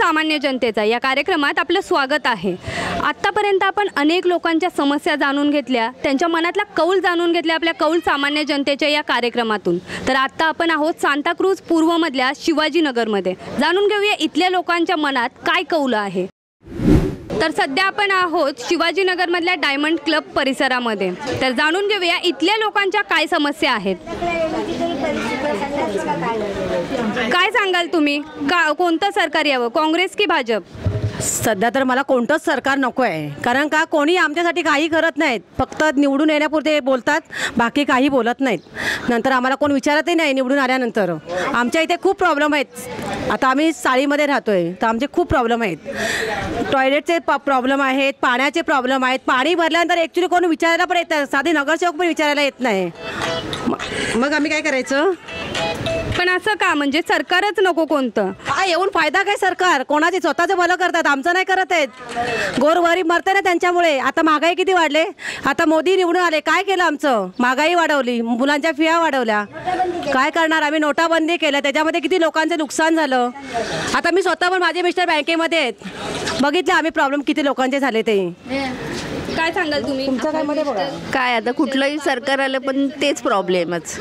सामान्य जनतेचा या कार्यक्रमात आपलं स्वागत आहे. आत्तापर्यंत आपण अनेक लोकांच्या समस्या जाणून घेतल्या त्यांच्या मनातला कौल जाणून घेतल्या आपल्या कौल सामान्य जनतेच्या या कार्यक्रमातून. तर आत्ता आपण आहोत सांताक्रूज पूर्वमधल्या शिवाजीनगरमध्ये. जाणून घेऊया इथल्या लोकांच्या मनात काय कौल आहे. तर सध्या आपण आहोत शिवाजीनगरमधल्या डायमंड क्लब परिसरामध्ये. तर जाणून घेऊया इथल्या लोकांच्या काय समस्या आहेत. काय सांगाल तुम्ही? का कोणतं सरकार यावं? काँग्रेस की भाजप? सध्या तर मला कोणतंच सरकार नको आहे कारण का कोणी आमच्यासाठी काही करत नाहीत. फक्त निवडून येण्यापुरते बोलतात बाकी काही बोलत नाहीत. नंतर आम्हाला कोण विचारतही नाही निवडून आल्यानंतर. आमच्या इथे खूप प्रॉब्लेम आहेत. आता आम्ही साळीमध्ये राहतो आहे तर आमचे खूप प्रॉब्लेम आहेत. टॉयलेटचे प्रॉब्लेम आहेत पाण्याचे प्रॉब्लेम आहेत. पाणी भरल्यानंतर ॲक्च्युली कोण विचारायला पण येत साधे नगरसेवक पण विचारायला येत नाही. मग आम्ही काय करायचं? पण असं का? म्हणजे सरकारच नको कोणतं. काय येऊन फायदा काय सरकार? कोणाचे स्वतःचं भलं करतात आमचं नाही करत आहेत. गोरगरीब मरते ना त्यांच्यामुळे. आता महागाई किती वाढले? आता मोदी निवडून आले. काय केलं आमचं? महागाई वाढवली मुलांच्या फिया वाढवल्या. काय करणार? आम्ही नोटाबंदी केल्या. त्याच्यामध्ये किती लोकांचं नुकसान झालं? आता मी स्वतः पण माझे मिस्टर बँकेमध्ये आहेत. बघितलं आम्ही प्रॉब्लेम किती लोकांचे झाले ते. काय सांगाल तुम्ही? काय आता कुठलंही सरकार आलं पण तेच प्रॉब्लेमच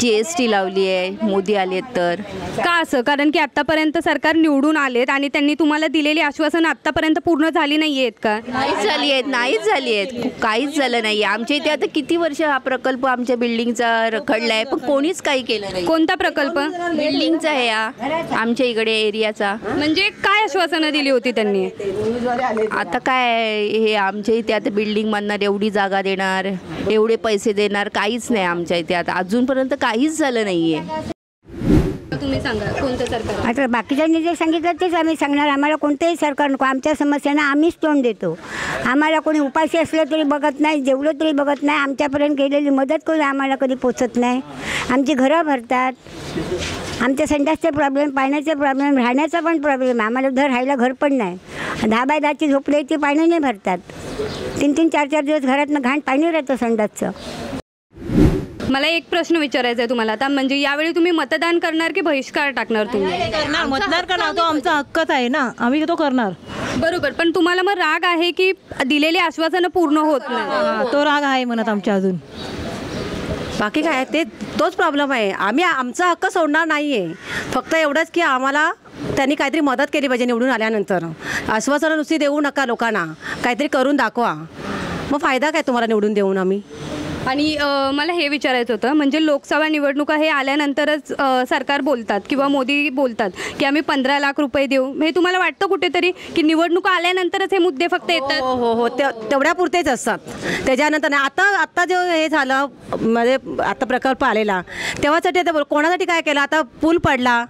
जी एस टी लावली आहे मोदी आलेत तर. का असं? कारण की आतापर्यंत सरकार निवडून आलेत आणि त्यांनी तुम्हाला दिलेली आश्वासनं आतापर्यंत पूर्ण झाली नाही आहेत का? नाहीच झाली आहेत नाहीच झाली आहेत. काहीच झालं नाही आमच्या इथे आता किती वर्ष हा प्रकल्प आमच्या बिल्डिंगचा रखडला आहे पण कोणीच काही केलं नाही. कोणता प्रकल्प? बिल्डिंगचा आहे हा आमच्या इकडे एरियाचा. म्हणजे काय आश्वासनं दिली होती त्यांनी? आता काय हे आमच्या इथे आता बिल्डिंग बांधणार एवढी जागा देणार एवढे पैसे देणार काहीच नाही आमच्या इथे आता. अजूनपर्यंत काहीच झालं नाही आहे तुम्ही सांगा कोणतं सरकार? आता बाकीच्यांनी जे सांगितलं तेच आम्ही सांगणार. आम्हाला कोणतंही सरकार नको. आमच्या समस्यांना आम्हीच तोंड देतो. आम्हाला कोणी उपाशी असलं तरी बघत नाही जेवलं तरी बघत नाही. आमच्यापर्यंत गेलेली मदत कोणी आम्हाला कधी पोचत नाही. आमची घरं भरतात. आमच्या संडासचे प्रॉब्लेम पाण्याचे प्रॉब्लेम राहण्याचा पण प्रॉब्लेम आम्हाला घर राहायला घर पण नाही. दहा बाय दहाची झोपले ती नाही भरतात. तीन तीन चार चार दिवस घरातनं घाण पाणी राहतं संडासचं. मला एक प्रश्न विचारायचा आहे तुम्हाला. आता म्हणजे यावेळी तुम्ही मतदान करणार की बहिष्कार टाकणार तुम्ही? करणार. मतदान करणार तो आमचा हक्कच आहे ना. आम्ही तो करणार. बरोबर पण तुम्हाला मग राग आहे की दिलेली आश्वासनं पूर्ण होत नाही? हा, तो राग आहे म्हणत आमच्या अजून. बाकी काय ते तोच प्रॉब्लेम आहे. आम्ही आमचा हक्क सोडणार नाही आहे फक्त एवढंच की आम्हाला त्यांनी काहीतरी मदत केली पाहिजे निवडून आल्यानंतर. आश्वासनं नुसती देऊ नका लोकांना. काहीतरी करून दाखवा. मग फायदा काय तुम्हाला निवडून देऊन आम्ही? आणि मला हे विचारायचं होतं म्हणजे लोकसभा निवडणुका हे आल्यानंतरच सरकार बोलतात किंवा मोदी बोलतात की आम्ही पंधरा लाख रुपये देऊ. हे तुम्हाला वाटतं कुठेतरी की निवडणुका आल्यानंतरच हे मुद्दे फक्त येतात? हो हो हो. ते तेवढ्यापुरतेच असतात. त्याच्यानंतर आता आता जे हे झालं म्हणजे आता प्रकल्प आलेला तेव्हासाठी आता कोणासाठी काय केलं? आता पूल पडला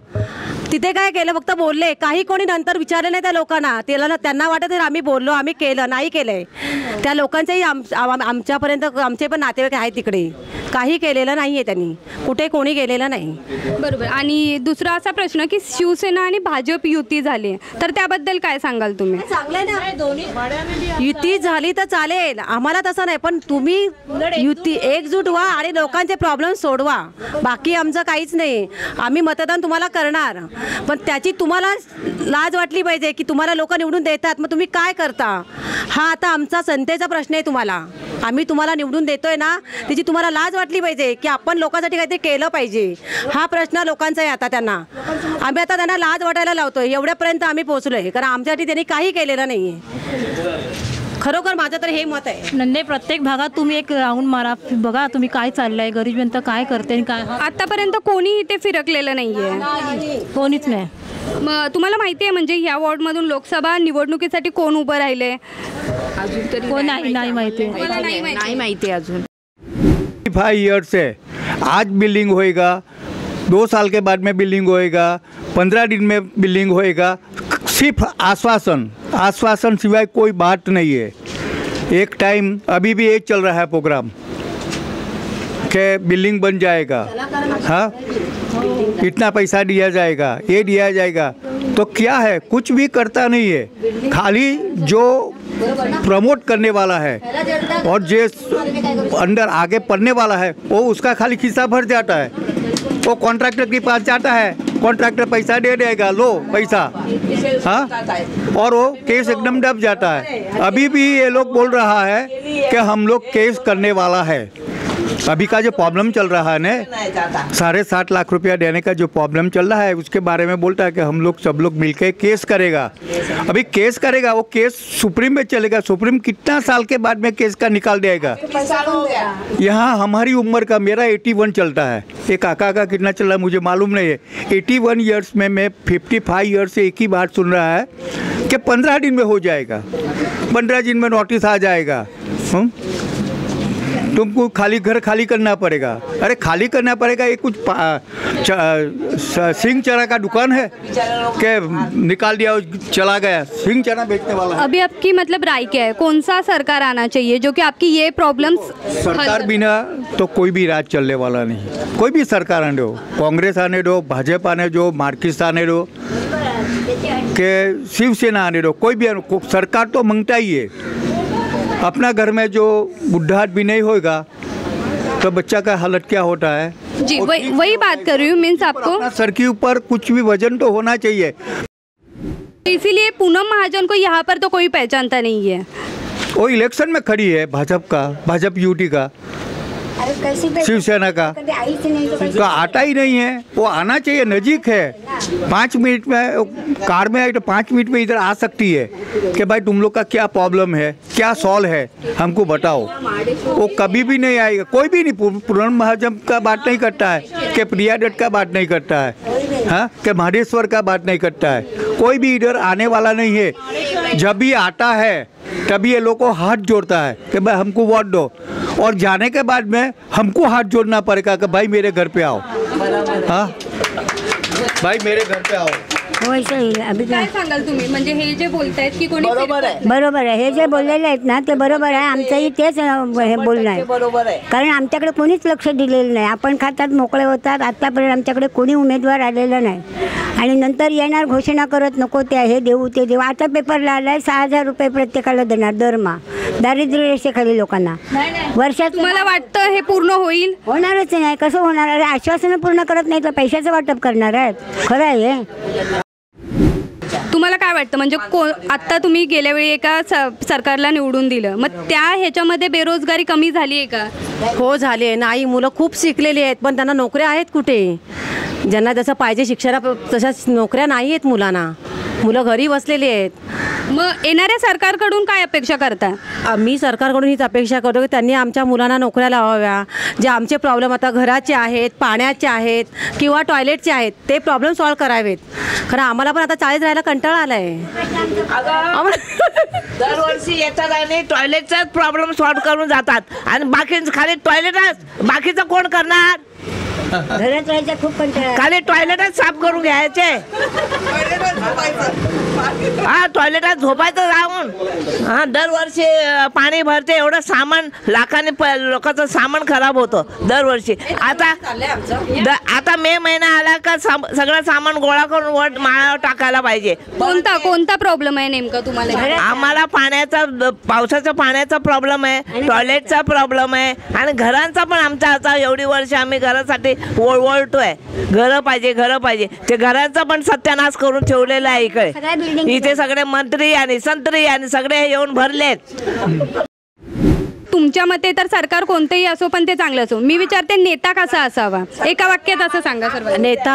तिथे काय केलं? फक्त बोलले. काही कोणी नंतर विचारले नाही त्या लोकांना. त्याला ना- त्यांना वाटत आम्ही बोललो आम्ही केलं नाही केलंय. त्या लोकांचेही आम आम- आमच्यापर्यंत आमचे पण नातेवाईक आहेत तिकडे. काही केलेलं नाही आहे त्यांनी. कुठे कोणी गेलेलं नाही. बरोबर. आणि दुसरा असा प्रश्न की शिवसेना आणि भाजप युती झाली. तर त्याबद्दल काय सांगाल तुम्ही? युती झाली तर चालेल. आम्हाला तसं नाही. पण तुम्ही युती एकजूट व्हा आणि लोकांचे प्रॉब्लेम सोडवा. बाकी आमचं काहीच नाही. आम्ही मतदान तुम्हाला करणार. पण त्याची तुम्हाला लाज वाटली पाहिजे की तुम्हाला लोक निवडून देतात मग तुम्ही काय करता? हा आता आमचा संतेचा प्रश्न आहे तुम्हाला. आम्ही तुम्हाला निवडून देतोय ना त्याची तुम्हाला लाज वाटली पाहिजे की आपण लोकांसाठी काहीतरी केलं पाहिजे. हा प्रश्न लोकांचा आहे आता त्यांना. आम्ही आता त्यांना लाज वाटायला लावतोय. एवढ्यापर्यंत आम्ही पोहोचलोय कारण आमच्यासाठी त्यांनी काही केलेलं नाही खरोखर माझं तर हे मत आहे. नंदे प्रत्येक भागात तुम्ही एक राऊंड मारा. बघा तुम्ही काय चाललंय गरीब जनता काय करते आणि काय आतापर्यंत कोणीही ते फिरकलेलं नाहीये. कोणीच नाही. मग तुम्हाला माहिती आहे म्हणजे ह्या वॉर्डमधून लोकसभा निवडणुकीसाठी कोण उभं राहिले? अजून तरी कोण नाही नाही माहिती. नाही माहिती. अजून. फाइव ईयर से आज बिल्डिंग होएगा दो साल के बाद में बिल्डिंग होएगा पंद्रह दिन में बिल्डिंग होएगा सिर्फ़ आश्वासन आश्वासन सिवाय कोई बात नहीं है। एक टाइम अभी भी एक चल रहा है प्रोग्राम के बिल्डिंग बन जाएगा। हाँ? इतना पैसा दिया जाएगा, ये दिया जाएगा। तो क्या है? कुछ भी करता नहीं है। खाली जो प्रमोट करने वाला है और जो अंदर आगे पढ़ने वाला है, वो उसका खाली खिस्सा भर जाता है। वो कॉन्ट्रैक्टर के पास जाता है। कॉन्ट्रैक्टर पैसा दे देगा लो पैसा। हाँ? और वो केस एकदम दब जाता है। अभी भी ये लोग बोल रहा है कि हम लोग केस करने वाला है। अभी का जो प्रॉब्लम चल रहा है ना, साढ़े सात लाख रुपया देने का जो प्रॉब्लम चल रहा है, उसके बारे में बोलता है कि हम लोग सब लोग मिलकर केस करेगा। अभी केस करेगा, वो केस सुप्रीम में चलेगा, सुप्रीम कितना साल के बाद में केस का निकाल देगा? यहाँ हमारी उम्र का, मेरा 81 चलता है। ये काका का कितना चल रहा है, मुझे मालूम नहीं है। 81 इयर्स में मैं 55 ईयर्स से एक ही बात सुन रहा है कि 15 दिन में हो जाएगा। 15 दिन में नोटिस आ जाएगा। हम्म? तुमको खाली घर खाली करना पड़ेगा। अरे खाली करना पड़ेगा ये कुछ सिंह चना का दुकान है? कि निकाल दिया चला गया। सिंह चरा बेचने वाला है। अभी आपकी मतलब राय क्या है? कौन सा सरकार आना चाहिए जो कि आपकी ये प्रॉब्लम सरकार बिना तो कोई भी राज चलने वाला नहीं। कोई भी सरकार आने दो कांग्रेस आने दो भाजपा आने दो मार्किस्ट आने दो कि शिवसेना आने दो कोई भी सरकार तो माँगता ही है। अपना घर में जो बुढ़ाट भी नहीं होगा तो बच्चा का हालत क्या होता है? जी वही वही बात कर रही हूँ मीन्स आपको सर के ऊपर कुछ भी वज़न तो होना चाहिए। इसीलिए पूनम महाजन को यहाँ पर तो कोई पहचानता नहीं है। वो इलेक्शन में खड़ी है भाजपा का भाजपा यूटी का। शिवसेना का। तो आता ही नहीं है। वो आना चाहिए नज़ीक है। पाँच मिनट में कार में आई तो पाँच मिनट में इधर आ सकती है कि भाई तुम लोग का क्या प्रॉब्लम है क्या सॉल्व है हमको बताओ। वो कभी भी नहीं आएगा। कोई भी नहीं पू- पूनम महाजन का बात नहीं करता है कि प्रिया दत्त का बात नहीं करता है हाँ कि महादेश्वर का बात नहीं करता है। कोई भी इधर आने वाला नहीं है। जब भी आता है तभी ये लोग को हाथ जोड़ता है कि भाई हमको वोट दो। और जाने के बाद में हमको हाथ जोड़ना पड़ेगा कि भाई मेरे घर पे आओ। हाँ? भाई मेरे घर पे आओ। हो काय सांगाल तुम्ही? म्हणजे हे जे बोलतायत की कोणी फिरतं. बरोबर आहे. हे जे बोललेले आहेत ना ते बरोबर आहे. आमचंही तेच अं, हे बोलणं आहे. कारण आमच्याकडे कोणीच लक्ष दिलेलं नाही. आपण खातात मोकळे होतात. आत्तापर्यंत आमच्याकडे कोणी उमेदवार आलेलं नाही. आणि नंतर येणार घोषणा करत नको ते हे देऊ ते देऊ. आता पेपरला आलाय सहा हजार रुपये प्रत्येकाला देणार दरमा दारिद्र्य रेषेखाली लोकांना. वर्षात तुम्हाला वाटतं हे पूर्ण होईल? होणारच नाही. कसं होणार? अरे आश्वासनं पूर्ण करत नाही तर पैशाचं वाटप करणार आहेत. खरं आहे हे. तुम्हाला काय वाटतं? म्हणजे को आत्ता तुम्ही गेल्या वेळी एका स- सरकारला निवडून दिलं. मग त्या ह्याच्यामध्ये बेरोजगारी कमी झाली आहे का? हो झाले नाही मुलं खूप शिकलेली आहेत पण त्यांना नोकऱ्या आहेत कुठे? ज्यांना जसं पाहिजे शिक्षणा तशा नोकऱ्या नाही आहेत मुलांना. मुलं घरी बसलेली आहेत. मग येणाऱ्या सरकारकडून काय अपेक्षा करता? आम्ही सरकारकडून हीच अपेक्षा करतो की त्यांनी आमच्या मुलांना नोकऱ्या लावाव्या. जे आमचे प्रॉब्लेम आता घराचे आहेत पाण्याचे आहेत किंवा टॉयलेटचे आहेत ते प्रॉब्लेम सॉल्व करावेत. कारण आम्हाला पण आता चाळीत राहायला कंटाळा आला आहे दरवर्षी येतात आणि टॉयलेटचाच प्रॉब्लेम सॉल्व्ह करून जातात. आणि बाकी खाली टॉयलेटच बाकीचं कोण करणार? घरात राहायचा खूप कंटाळा. खाली टॉयलेटच साफ करून घ्यायचे. हा टॉयलेटात झोपायचं जाऊन. हा दरवर्षी अं, पाणी भरते एवढं सामान लाखाने प लोकांचं सामान खराब होतं दरवर्षी. आता द- आता मे महिना आला का साम- सगळं सामान गोळा करून वर माळावर टाकायला पाहिजे. कोणता कोणता प्रॉब्लेम आहे नेमका तुम्हाला? आम्हाला पाण्याचा पावसाचा पाण्याचा प्रॉब्लेम आहे टॉयलेटचा प्रॉब्लेम आहे आणि घरांचा पण आमचा आता एवढी वर्ष आम्ही घरासाठी वळवळतोय घरं पाहिजे घरं पाहिजे. ते घरांचा पण सत्यानाश करून ठेवलेला आहे इकडे. इथे सगळे मंत्री आणि संत्री आणि सगळे येऊन भरलेत. तुमच्या मते तर सरकार कोणतेही असो पण ते चांगलं असो. मी विचारते नेता कसा असावा? एका वाक्यात असं सांगा सर्व. नेता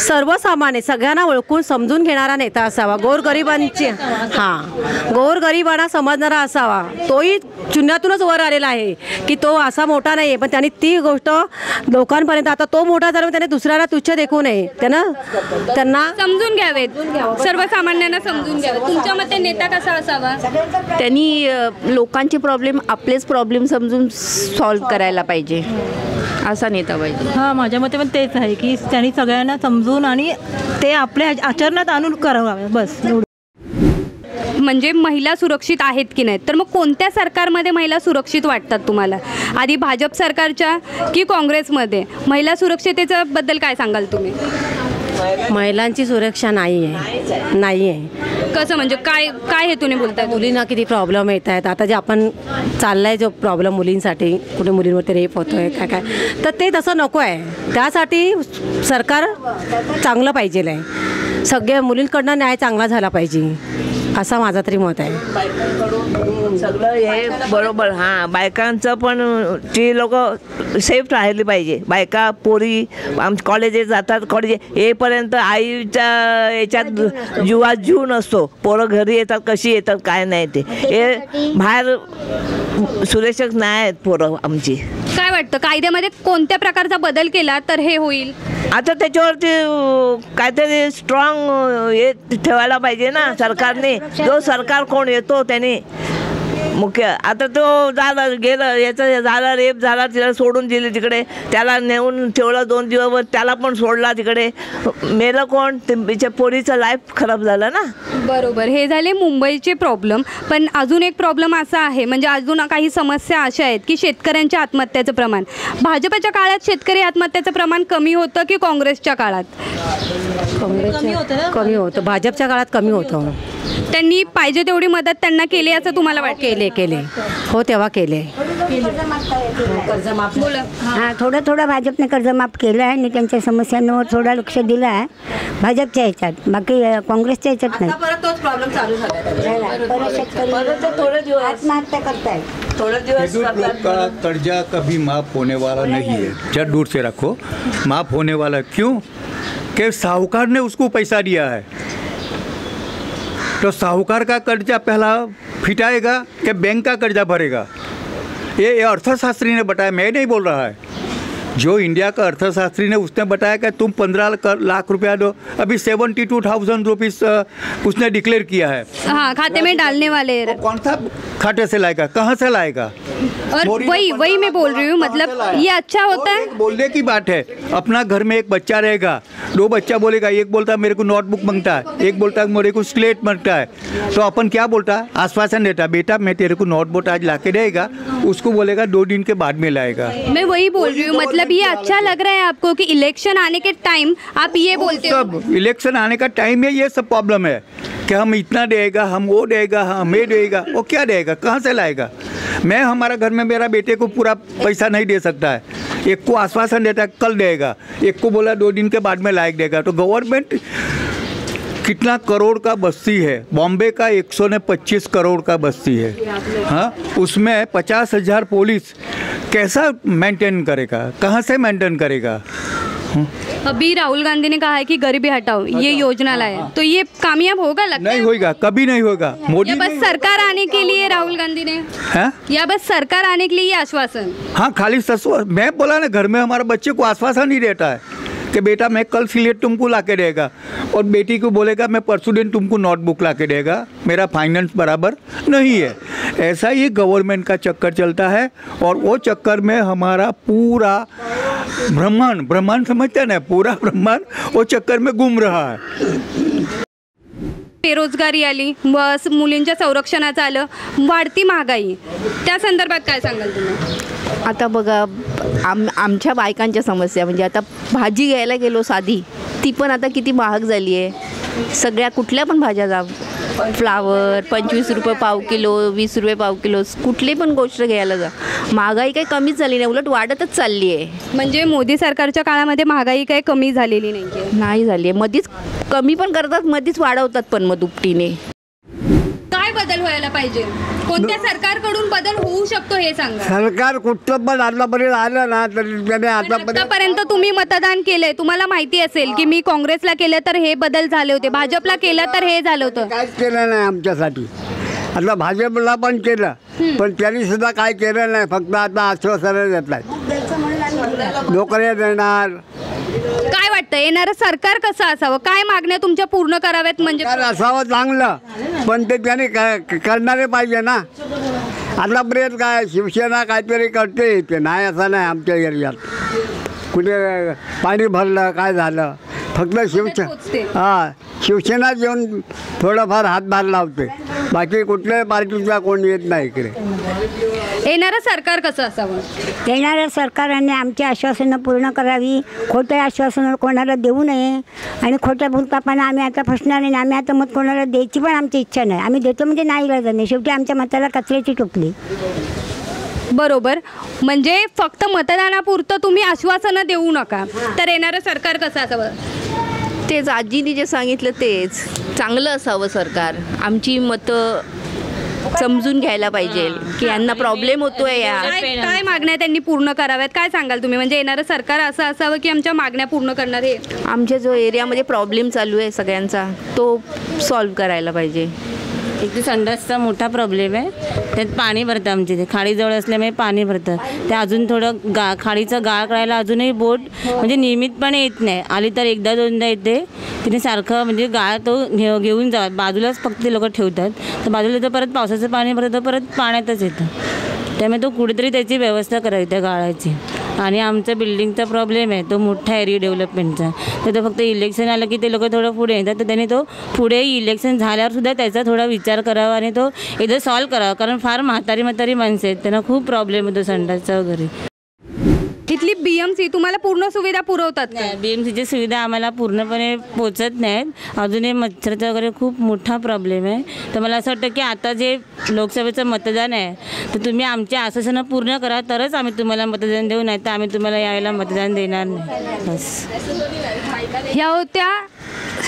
सर्वसामान्य सगळ्यांना ओळखून समजून घेणारा नेता असावा. गोरगरिबांची हां. गोरगरिबांना समजणारा असावा. तोही चुन्यातूनच वर आलेला आहे की तो असा मोठा नाही आहे पण त्यांनी ती गोष्ट लोकांपर्यंत आता तो मोठा झाला त्याने दुसऱ्याला तुच्छ देखू नये. त्यानं त्यांना समजून घ्यावेत. सर्वसामान्यांना समजून घ्यावेत. तुमच्या मते नेता कसा असावा? त्यांनी अ, लोकांचे प्रॉब्लेम आपलेच प्रॉब्लेम समजून सॉल्व करायला पाहिजे. असा नेता पाहिजे. हां माझ्या मते पण तेच आहे की त्यांनी सगळ्यांना समजून आणि ते आपल्या आचरणात आणून करावं बस. म्हणजे महिला सुरक्षित आहेत की नाहीत तर मग कोणत्या सरकारमध्ये महिला सुरक्षित वाटतात तुम्हाला? आधी भाजप सरकारच्या की काँग्रेसमध्ये? महिला सुरक्षितेच्या बद्दल काय सांगाल तुम्ही? महिलांची सुरक्षा नाही आहे. नाही आहे. कसं म्हणजे काय काय हेतूने बोलताय तुम्ही? मुलींना किती प्रॉब्लेम येत आहेत? आता जे आपण चाललाय जो प्रॉब्लेम मुलींसाठी कुठे मुलींवरती रेप होतोय काय काय. तर ते तसं नको आहे. त्यासाठी सरकार चांगलं पाहिजे आहे सगळ्या मुलींकडनं न्याय चांगला झाला पाहिजे. असा माझा तरी मत आहे. सगळं हे बरोबर हां बायकांचं पण ती लोक सेफ राहिली पाहिजे. बायका पोरी आम कॉलेजेस जातात कॉलेज येईपर्यंत आईच्या याच्यात जीवात जीव नसतो. पोरं घरी येतात कशी येतात काय नाही ते. हे बाहेर सुरक्षक नाही आहेत पोरं आमची. काय वाटतं? कायद्यामध्ये कोणत्या प्रकारचा बदल केला तर हे होईल? आता त्याच्यावरती काहीतरी स्ट्रॉंग हे ठेवायला पाहिजे ना सरकारने. जो सरकार कोण येतो त्याने मुख्य. आता तो झाला गेलं याचं झाला रेप झाला तिला सोडून दिली तिकडे. त्याला नेऊन ठेवलं दोन दिवस त्याला पण सोडला तिकडे. मेलं कोण? ते बिच्या पोरीचं लाईफ खराब झालं ना? बरोबर. हे झाले मुंबईचे प्रॉब्लेम पण अजून एक प्रॉब्लेम असा आहे म्हणजे अजून काही समस्या अशा आहेत की शेतकऱ्यांच्या आत्महत्याचं प्रमाण. भाजपच्या काळात शेतकरी आत्महत्याचं प्रमाण कमी होतं की काँग्रेसच्या काळात? काँग्रेसच्या कमी होतं. भाजपच्या काळात कमी होतं. त्यांनी पाहिजे तेवढी मदत त्यांना केली असं तुम्हाला वाटतं? केले केले हो तेव्हा केले बोला हाँ थोडं थोडं भाजपने कर्जमाफ केलं आहे आणि त्यांच्या समस्यांवर थोडं लक्ष दिलं आहे. भाजपच्या ह्याच्यात बाकी काँग्रेसच्या ह्याच्यात नाही. परत तोच प्रॉब्लेम चालू झाला परत शेतकरी परत थोडे दिवस आत्महत्या करतायत थोडे दिवस का कर्जा कभी माफ़ होने वाला नहीं. है जरा दूर से रखो. माफ़ होने वाला क्यों? कि साहूकार ने उसको पैसा दिया है. तो साहूकार का कर्जा पहला फिटाएगा कि बैंक का कर्जा भरेगा? ये ये अर्थशास्त्री ने बताया मैं नहीं बोल रहा है। जो इंडिया का अर्थशास्त्री ने उसने बताया कि तुम पंद्रह लाख रुपया दो। अभी सेवेंटी टू थाउज़ेंड रुपीज़ उसने डिक्लेयर किया है। हाँ खाते में डालने वाले कौन सा खाते से लाएगा कहाँ से लाएगा? और वही वही मैं बोल रही हूँ मतलब ये अच्छा होता है? बोलने की बात है अपना घर में एक बच्चा रहेगा दो बच्चा बोलेगा एक बोलता है मेरे को नोटबुक माँगता है एक बोलता है मेरे को स्लेट माँगता है तो अपन क्या बोलता है? आश्वासन देता बेटा मैं तेरे को नोटबुक आज ला के देगा उसको बोलेगा दो दिन के बाद में लाएगा। मैं वही बोल रही हूँ मतलब ये अच्छा लग रहा है आपको कि इलेक्शन आने के टाइम आप ये बोलते हो? इलेक्शन आने का टाइम है ये सब प्रॉब्लम है। कि हम इतना देगा, हम वो देगा, हम देगा, वो क्या देगा, कहाँ से लाएगा? मैं हमारा घर में मेरा बेटे को पूरा पैसा नहीं दे सकता है। एक को आश्वासन देता है, कल देगा। एक को बोला, दो दिन के बाद में लायक देगा। तो गवर्नमेंट कितना करोड़ का बस्ती है? बॉम्बे का 125 करोड़ का बस्ती है। हाँ? उसमें पचास हज़ार पुलिस कैसा मेंटेन करेगा? कहाँ से मेंटेन करेगा? अभी राहुल गांधी ने कहा है कि गरीबी हटाओ ये योजना लाए। तो ये कामयाब होगा लगता नहीं होगा कभी नहीं होगा मोदी बस सरकार आने के लिए राहुल गांधी ने? हाँ? या बस सरकार आने के लिए ये आश्वासन? हाँ खाली ससुर मैं बोला ना घर में हमारे बच्चे को आश्वासन नहीं देता है। कि बेटा मैं कल सिलेट तुमको ला के देगा। और बेटी को बोलेगा, मैं परसों दिन तुमको नोटबुक ला के देगा। मेरा फाइनेंस बराबर नहीं है। ऐसा ही गवर्नमेंट का चक्कर चलता है। और वो चक्कर में हमारा पूरा ब्रह्मांड ब्रह्मांड समझते ना, पूरा ब्रह्मांड वो चक्कर में घूम रहा है। बेरोजगारी आली, मुलींच्या संरक्षणाचं आलं, वाढती महागाई. त्या संदर्भात काय सांगाल तुम्ही? आता बघा आम आमच्या बायकांच्या समस्या म्हणजे आता भाजी घ्यायला गेलो साधी ती पण आता किती महाग झाली आहे. सगळ्या कुठल्या पण भाज्या जा फ्लावर पंचवीस रुपये पाव किलो वीस रुपये पाव किलो कुठली पण गोष्ट घ्यायला जा. महागाई काही कमीच झाली नाही उलट वाढतच चालली आहे. म्हणजे मोदी सरकारच्या काळामध्ये महागाई काही कमी झालेली नाही नाही झाली आहे. मधीच कमी पण करतात मधीच वाढवतात पण मग दुपटीने. व्हायला पाहिजे. कोणत्या सरकारकडून बदल होऊ शकतो हे सांगा. सरकार कुठलं पण आतापर्यंत आलं ना तरी त्याने आतापर्यंत आतापर्यंत तुम्ही मतदान केलंय. तुम्हाला माहिती असेल की मी काँग्रेसला केलं तर हे बदल झाले होते. भाजपला केलं तर हे झालं होतं. काहीच केलं नाही आमच्यासाठी. आता भाजपला पण केलं पण त्यांनी सुद्धा काय केलं नाही. फक्त आता आश्वासनं देत आहेत. नोकऱ्या देणार काय वाटतं? येणारं सरकार कसं असावं? काय मागण्या तुमच्या पूर्ण कराव्यात म्हणजे? सरकार असावं चांगलं. पण ते त्याने क- करणारे पाहिजे ना. आतापर्यंत काय शिवसेना काहीतरी करते. ते नाही असं नाही आमच्या एरियात. कुठे पाणी भरलं काय झालं? फक्त शिवसेना. हां शिवसेना येऊन थोडंफार हातभार लावते. बाकी कुठल्याही पार्टीचा कोण येत नाही इकडे. येणारं सरकार कसं असावं? येणाऱ्या सरकारने आमची आश्वासनं पूर्ण करावी. खोटे आश्वासनं कोणाला देऊ नये. आणि खोट्या भूलतापानं आम्ही आता फसणार नाही. आम्ही आता मत कोणाला द्यायची पण आमची इच्छा नाही. आम्ही देतो म्हणजे नाही इलाज नाही शेवटी आमच्या मताला कचऱ्याची टोपली. बरोबर. म्हणजे फक्त मतदानापुरतं तुम्ही आश्वासनं देऊ नका. तर येणारं सरकार कसं असावं? तेच आजीने जे सांगितलं तेच. चांगलं असावं सरकार. आमची मतं समजून घ्यायला पाहिजे. की यांना प्रॉब्लेम होतोय या. काय मागण्या त्यांनी पूर्ण कराव्यात? काय सांगाल तुम्ही? म्हणजे येणारं सरकार असं असावं की आमच्या मागण्या पूर्ण करणार हे? आमच्या जो एरियामध्ये प्रॉब्लेम चालू आहे सगळ्यांचा तो सॉल्व्ह करायला पाहिजे. एक तर संडासचा मोठा प्रॉब्लेम आहे. त्यात पाणी भरतं आमच्या इथे. खाडीजवळ असल्यामुळे पाणी भरतं. ते अजून थोडं गा खाडीचं गाळ करायला अजूनही बोट म्हणजे नियमितपणे येत नाही. आली तर एकदा दोनदा येते. तिने सारखं म्हणजे गाळ तो घे घेऊन जा बाजूलाच फक्त ते लोक ठेवतात. तर बाजूला तर परत पावसाचं पाणी भरतं परत पाण्यातच येतं. त्यामुळे तो कुठेतरी त्याची व्यवस्था करावी त्या गाळाची. आणि आमचा बिल्डिंगचा प्रॉब्लेम आहे. तो मोठा आहे रिडेव्हलपमेंटचा तर तो फक्त इलेक्शन आलं की ते लोक थोडं पुढे येतात. तर त्यांनी तो पुढे इलेक्शन झाल्यावर सुद्धा त्याचा थोडा विचार करावा आणि तो एकदा सॉल्व करावा. कारण फार म्हातारी म्हातारी माणसं आहेत. त्यांना खूप प्रॉब्लेम होतो संडासचा वगैरे. इथली बीएमसी तुम्हाला पूर्ण सुविधा पुरवतात का? बी एम सीची सुविधा आम्हाला पूर्णपणे पोचत नाहीत. अजूनही मच्छरचा वगैरे खूप मोठा प्रॉब्लेम आहे. तर मला असं वाटतं की आता जे लोकसभेचं मतदान आहे तर तुम्ही आमची आश्वासनं पूर्ण करा तरच आम्ही तुम्हाला मतदान देऊ नाही तर आम्ही तुम्हाला यावेळेला मतदान देणार नाही. बस. ह्या होत्या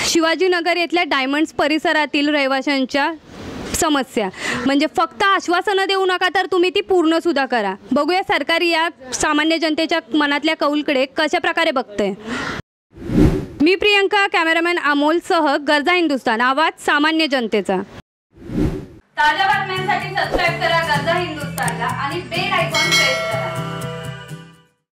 शिवाजीनगर येथल्या डायमंड्स परिसरातील रहिवाशांच्या समस्या. म्हणजे फक्त आश्वासनं देऊ नका तर तुम्ही ती पूर्ण सुद्धा करा. बघूया सरकार या सामान्य जनतेच्या मनातल्या कौलकडे कशा प्रकारे बघते मी प्रियंका कॅमेरामॅन अमोलसह गरजा हिंदुस्तान आवाज सामान्य जनतेचा. ताज्या बातम्यांसाठी सबस्क्राईब करा गरजा हिंदुस्तानला आणि बेल आयकॉन प्रेस करा.